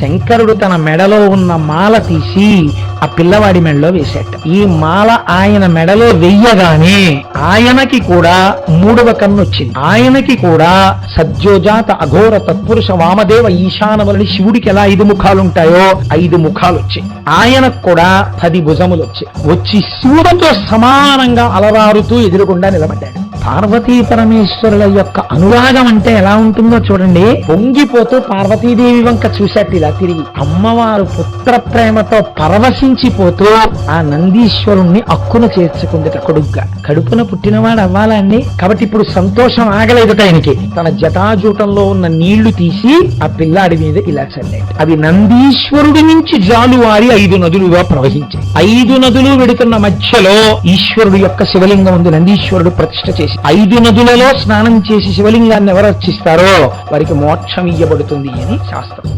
శంకరుడు తన మెడలో ఉన్న మాల తీసి ఆ పిల్లవాడి మెడలో వేశాట ఈ మాల ఆయన మెడలో వెయ్యగానే ఆయనకి కూడా మూడవ కన్ను వచ్చింది ఆయనకి కూడా సద్యోజాత అఘోర తత్పురుష వామదేవ ఈశానములని శివుడికి ఎలా ఐదు ముఖాలు ఉంటాయో ఐదు ముఖాలు వచ్చాయి ఆయనకు కూడా పది భుజములు వచ్చాయి వచ్చి శివుడితో సమానంగా అలవారుతూ ఎదురుగుండా నిలబడ్డాడు. పార్వతీ పరమేశ్వరుల యొక్క అనురాగం అంటే ఎలా ఉంటుందో చూడండి. పొంగిపోతూ పార్వతీదేవి వంక చూశాట ఇలా తిరిగి అమ్మవారు పుత్ర ప్రేమతో పరవశించిపోతూ ఆ నందీశ్వరుణ్ణి అక్కున చేర్చుకుంది కొడుగ్గా కడుపున పుట్టినవాడు అవ్వాలండి కాబట్టి ఇప్పుడు సంతోషం ఆగలేదు ఆయనకి. తన జటాజూటంలో ఉన్న నీళ్ళు తీసి ఆ పిల్లాడి మీద ఇలా చల్లాడు. అవి నందీశ్వరుడి నుంచి జాలువారి ఐదు నదులుగా ప్రవహించాయి. ఐదు నదులు వెడుతున్న మధ్యలో ఈశ్వరుడు యొక్క శివలింగం ఉంది. నందీశ్వరుడు ప్రతిష్ట చేసి ఐదు నదులలో స్నానం చేసి శివలింగాన్ని ఎవరు అర్చిస్తారో వారికి మోక్షం ఇయ్యబడుతుంది అని శాస్త్రం.